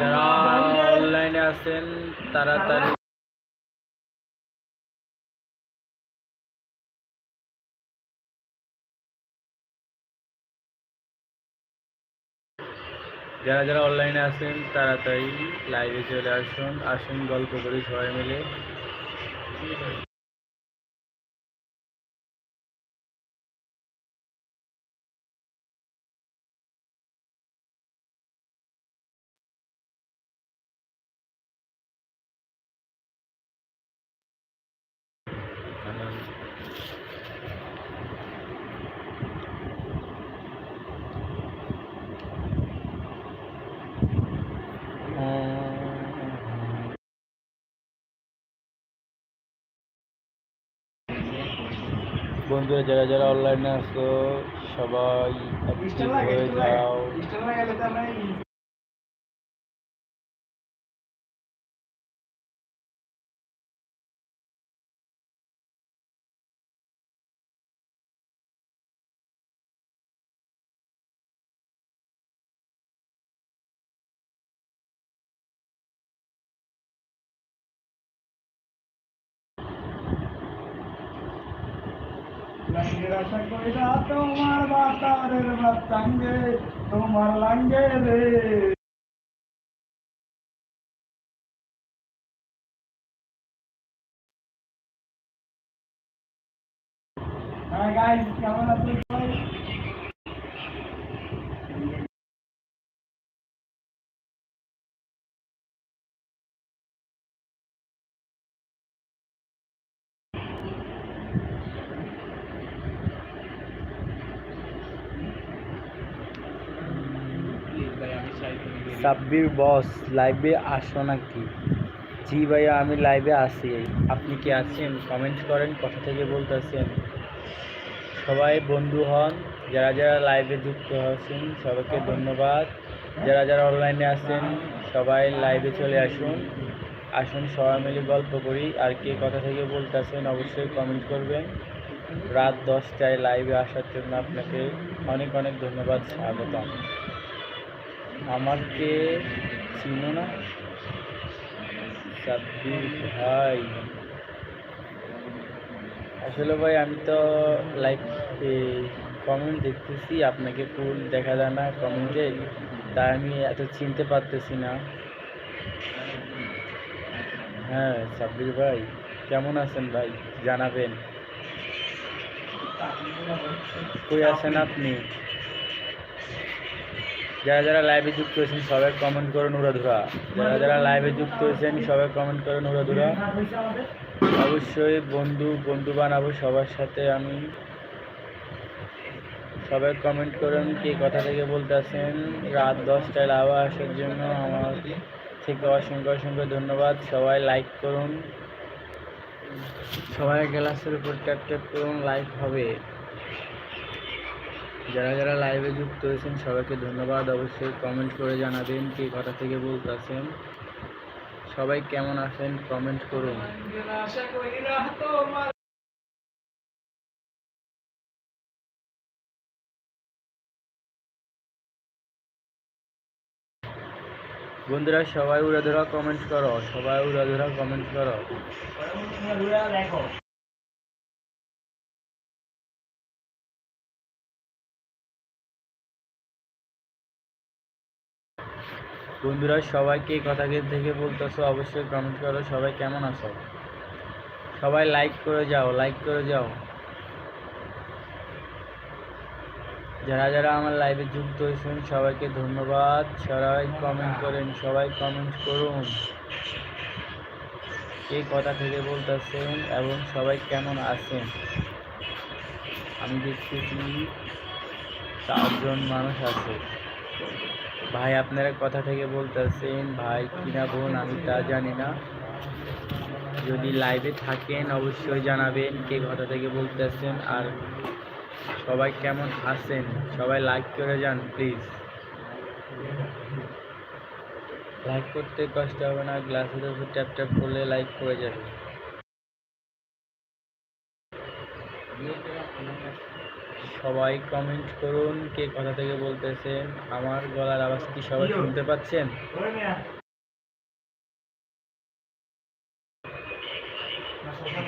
যারা অনলাইনে আছেন, তাড়াতাড়ি যারা যারা অনলাইনে আছেন, তাড়াতাড়ি লাইভে চলে আসুন আসুন, গল্প করি সবাই মিলে। বন্ধুরা যারা যারা অনলাইনে আছো সবাই হয়ে যাও। তোমার বাতারের বাতাঙ্গে তোমার লাঙ্গে রে হ্যাঁ গাইস কেমন আছেন সবাই সাব্বির বস লাইভে আসো নাকি? জি ভাইয়া, আমি লাইভে আসি আপনি কি আছেন? কমেন্ট করেন, কথা থেকে বলতেছেন সবাই বন্ধু হন, যারা যারা লাইভে যুক্ত আছেন, সবাইকে ধন্যবাদ। যারা যারা অনলাইনে আছেন, সবাই লাইভে চলে আসুন। আসুন, সবাই মিলে গল্প করি। আর কে কথা থেকে বলতেছেন, অবশ্যই কমেন্ট করবেন। রাত দশটায় লাইভে আসার জন্য আপনাকে অনেক অনেক ধন্যবাদ, স্বাগতম। আমাকে চিনো না? সাব্বির ভাই। আসলে ভাই, আমি তো লাইক কমেন্ট দেখতেছি। আপনাকে ফুল দেখা যায় না কমেন্টে তাই আমি এত চিনতে পারতেছি না। হ্যাঁ সাব্বির ভাই, কেমন আছেন ভাই? জানাবেন। কই আছেন আপনি? যারা যারা লাইভে যুক্ত হয়েছেন সবাই কমেন্ট করুন উড়াধুরা যারা যারা লাইভে যুক্ত হয়েছেন সবাই কমেন্ট করুন উড়াধুরা অবশ্যই বন্ধু বন্ধু বানাবো সবার সাথে আমি। সবাই কমেন্ট করুন কি কথা থেকে বলতেছেন রাত দশটায় লাভা আসার জন্য আমার থেকে অসংখ্য অসংখ্য ধন্যবাদ। সবাই লাইক করুন। সবাই গ্লাসের উপর ট্যাপ ট্যাপ করুন লাইক হবে। যারা যারা লাইভে যুক্ত হয়েছেন, সবাইকে ধন্যবাদ। অবশ্যই কমেন্ট করে জানাবেন কি কথা থেকে বলতেছেন সবাই কেমন আছেন? কমেন্ট করুন। বন্ধুরা, সবাই উড়াধুরা কমেন্ট করো। সবাই উড়াধুরা কমেন্ট করো। বন্ধুরা সবাইকে কথা থেকে বলতেছো অবশ্যই কমেন্ট করো। সবাই কেমন আছো? সবাই লাইক করে যাও লাইক করে যাও। যারা যারা আমার লাইভে যুক্ত হয়েছেন, সবাইকে ধন্যবাদ। সবাই কমেন্ট করেন, সবাই কমেন্ট করুন। কে কথা থেকে বলতেছেন এবং সবাই কেমন আছেন? আমি দেখতেছি চারজন মানুষ আছে। ভাই, আপনারা কথা থেকে বলতেছেন, ভাই, কিনা বোন, আমি তা জানি না। যদি লাইভে থাকেন, অবশ্যই জানাবেন কে কথা থেকে বলতেছেন আর সবাই কেমন আছেন? সবাই লাইক করে যান প্লিজ লাইক করতে কষ্ট হবে না গ্লাসের উপর ট্যাপ ট্যাপ করলে লাইক করে যাবে সবাই কমেন্ট করুন কে কথা থেকে বলতেছেন আমার গলার আওয়াজ কি সবাই শুনতে পাচ্ছেন?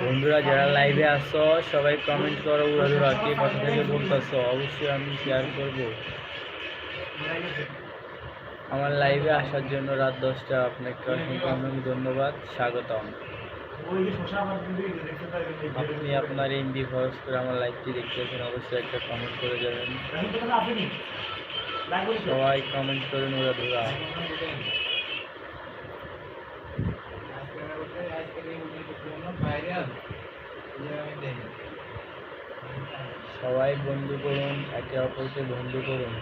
বন্ধুরা যারা লাইভে আসো সবাই কমেন্ট করো উড়াধুরা কে কথা থেকে বলতেছো অবশ্যই আমি শেয়ার করব। আমার লাইভে আসার জন্য রাত দশটা আপনাকে অসংখ্য অনেক ধন্যবাদ স্বাগতম। আপনি আপনার এমবি খরচ করে আমার লাইভটি দেখতেছেন অবশ্যই একটা কমেন্ট করে যাবেন। সবাই কমেন্ট করুন উড়াধুরা সবাই বন্ধু করুন, একে অপরকে বন্ধু করুন।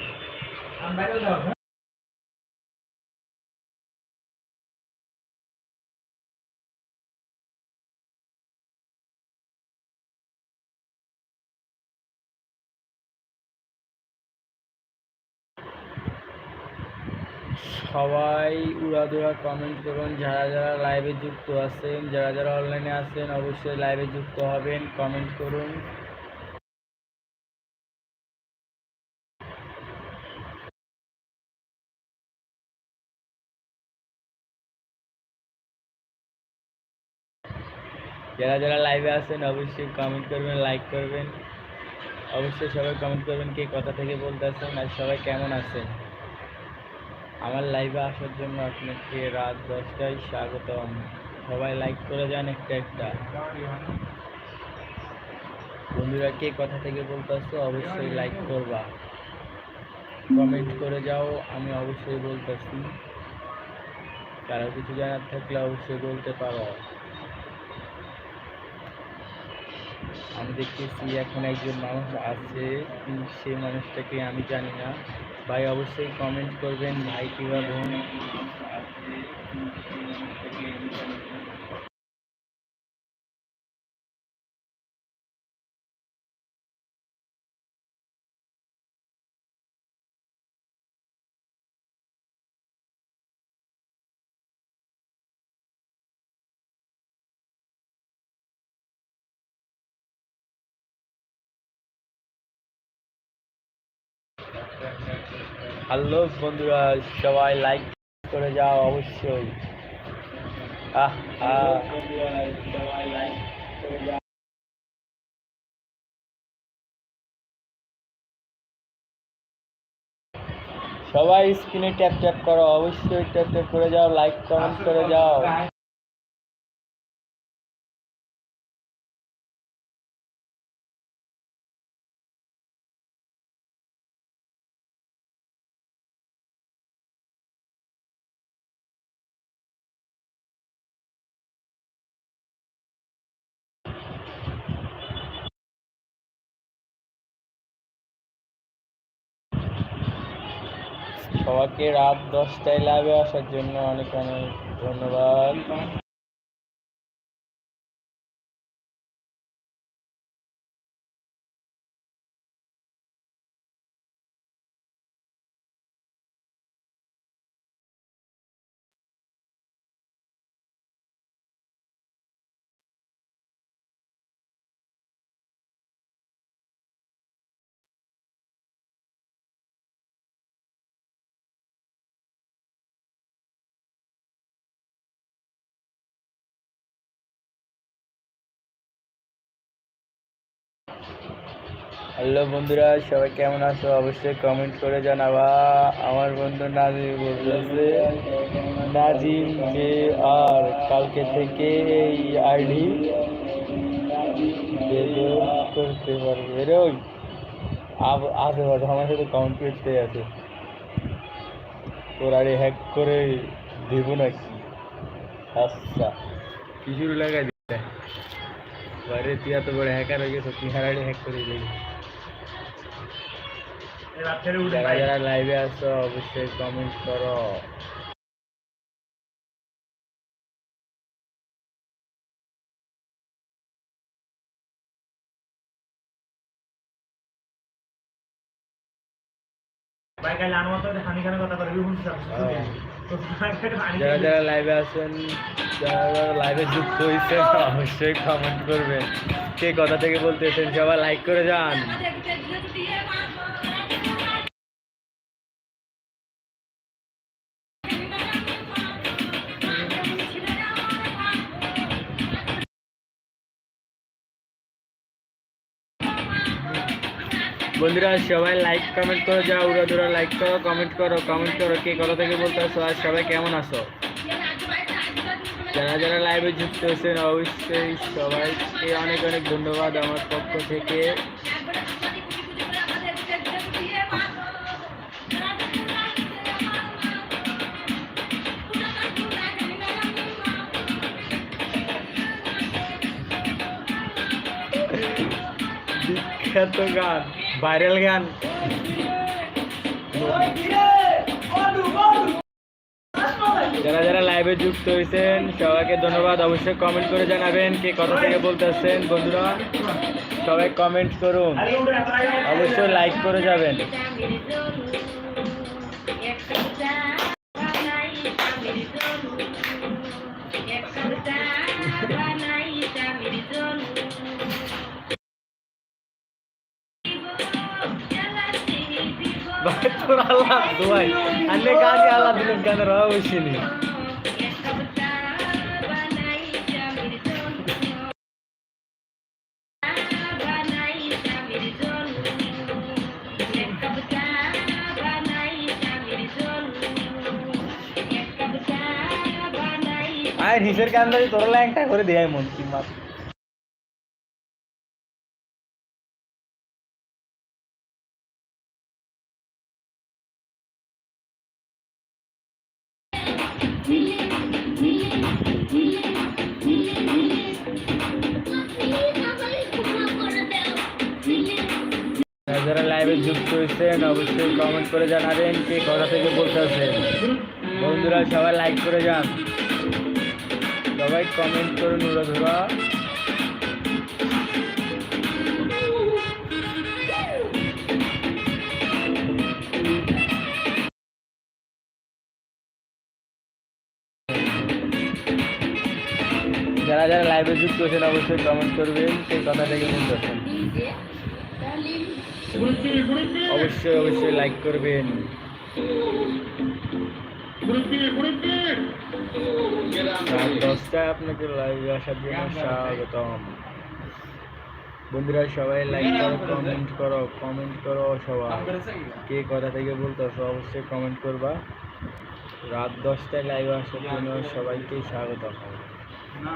সবাই উড়াধুরা কমেন্ট করুন। যারা যারা লাইভে যুক্ত আছেন, যারা যারা অনলাইনে আছেন, অবশ্যই লাইভে যুক্ত হবেন কমেন্ট করুন। যারা যারা লাইভে আছেন, অবশ্যই কমেন্ট করবেন লাইক করবেন। অবশ্যই সবাই কমেন্ট করবেন কে কথা থেকে বলতেছেন আর সবাই কেমন আছেন। আমার লাইভে আসার জন্য আপনাকে রাত দশটায় স্বাগতম। সবাই লাইক করে যান একটা একটা। বন্ধুরা, কে কথা থেকে বলতেছো অবশ্যই লাইক করবা। কমেন্ট করে যাও, আমি অবশ্যই বলতেছি। কারও কিছু জানার থাকলে অবশ্যই বলতে পারো। আমি দেখতেছি এখন একজন মানুষ আছে সেই মানুষটাকে আমি জানি না। ভাই অবশ্যই কমেন্ট করবেন ভাই কিংবা বোন হ্যালো বন্ধুরা সবাই লাইক করে যাও অবশ্যই। আহ আহ। সবাই লাইক করে যাও। সবাই স্ক্রিনে ট্যাপ ট্যাপ করো অবশ্যই ট্যাপ ট্যাপ করে যাও লাইক কমেন্ট করে যাও। সবাইকে রাত দশটায় লাইভে আসার জন্য অনেক অনেক ধন্যবাদ। হ্যালো বন্ধুরা, সবাই কেমন আছো? অবশ্যই কমেন্ট করে জানাবা। আমার বন্ধু নাজিম বলতেছে, নাজিম যে আর কালকে থেকে এই আইডি করতে পারবে আব- আছে বাবা আমার সাথে কমেন্ট করতে আছে। তোর আরে হ্যাক করে দেবো নাকি? আচ্ছা। কিছু লাগাই দিতে বাইরে তুই এত বড় হ্যাকার হয়ে গেছো, তুই হ্যাক করে দিবি যারা যারা লাইভে আছো অবশ্যই কমেন্ট করো। যারা যারা লাইভে আছেন যারা যারা লাইভে যুক্ত হয়েছে অবশ্যই কমেন্ট করবেন। কে কথা থেকে বলতেছেন সবাই লাইক করে যান। বন্ধুরা, সবাই লাইক কমেন্ট করো, যাও, উড়া দুরা লাইক করো কমেন্ট করো কমেন্ট করো, কে কথা থেকে বলতে আসো আর সবাই কেমন আছো? যারা যারা লাইভে যুক্ত হয়েছেন অবশ্যই সবাইকে অনেক অনেক ধন্যবাদ আমার পক্ষ থেকে। বিখ্যাত গান। ভাইরাল গান যারা যারা লাইভে যুক্ত হয়েছেন, সবাইকে ধন্যবাদ। অবশ্যই কমেন্ট করে জানাবেন কে কথা থেকে বলতেছেন। বন্ধুরা, সবাই কমেন্ট করুন। অবশ্যই লাইক করে যাবেন। আল্লাহ দোয়াই। আন্নে গানে আল্লাহ দিলেন গানের অবশ্যই আয় হিসের কান ধরে তোর ল্যাংটা করে দেয় মন কি যারা লাইভে যুক্ত হয়েছেন, অবশ্যই কমেন্ট করে জানাবেন কে কথা থেকে বলতেছেন বন্ধুরা, সবাই লাইক করে যান। সবাই কমেন্ট করুন ধরা যারা যারা লাইভে যুক্ত হয়েছেন, অবশ্যই কমেন্ট করবেন সেই কথা থেকে বলতেছেন অবশ্যই অবশ্যই লাইক করবেন। রাত দশটায় আপনাকে লাইভে আসার জন্য স্বাগতম। বন্ধুরা সবাই লাইক করো কমেন্ট করো কমেন্ট করো সবাই। কে কথা থেকে বলতেছো অবশ্যই কমেন্ট করবা। রাত দশটায় লাইভে আসার জন্য সবাইকে স্বাগতম। না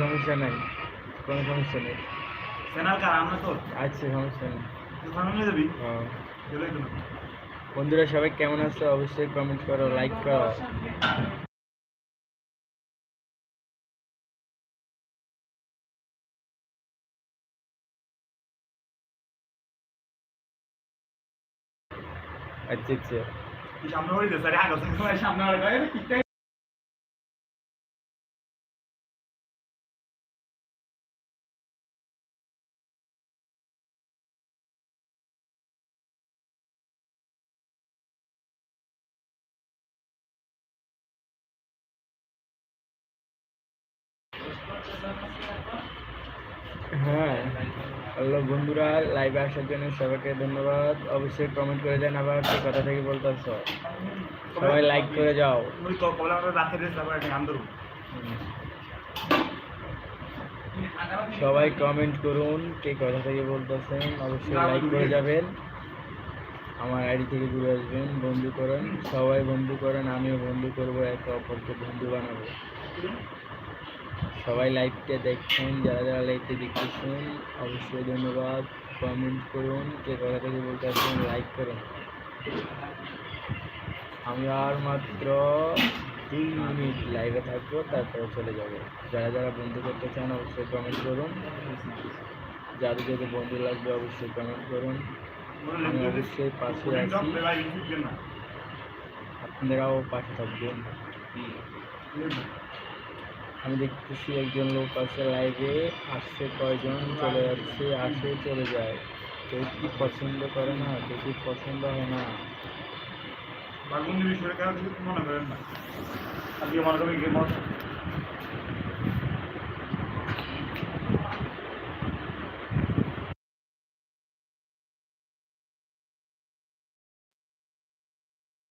সমস্যা নাই। কোনো সমস্যা নেই। আচ্ছা সমস্যা নেই। বন্ধুরা সবাই কেমন আছো? অবশ্যই কমেন্ট করো লাইক করো। আচ্ছা আচ্ছা। সামনে সামনে হ্যাঁ হ্যালো বন্ধুরা লাইভে আসার জন্য সবাইকে ধন্যবাদ। অবশ্যই কমেন্ট করে দেন আবার কে কথা থেকে বলতেছ। সবাই লাইক করে যাও। সবাই কমেন্ট করুন কে কথা থেকে বলতেছেন। অবশ্যই লাইক করে যাবেন। আমার আইডি থেকে ঘুরে আসবেন, বন্ধু করেন। সবাই বন্ধু করেন, আমিও বন্ধু করব, একে অপরকে বন্ধু বানাবো। সবাই লাইভটা দেখছেন যারা যারা লাইভটা দেখতেছেন, অবশ্যই ধন্যবাদ। কমেন্ট করুন, কে কথা থেকে বলতেছেন লাইক করুন। আমি আর মাত্র দুই মিনিট লাইভে থাকব, তারপরে চলে যাব। যারা যারা বন্ধু করতে চান, অবশ্যই কমেন্ট করুন। যাদের যাদের বন্ধু লাগবে, অবশ্যই কমেন্ট করুন। আমি অবশ্যই পাশে আছি। আপনারাও পাশে থাকবেন। আমি দেখতেছি একজন লোক আছে লাইভে আসছে কয়জন, চলে যাচ্ছে, আসে, চলে যায়। কেউ কি পছন্দ করে না, কেউ কি পছন্দ হয় না? মনে করেন না? আজকে মনে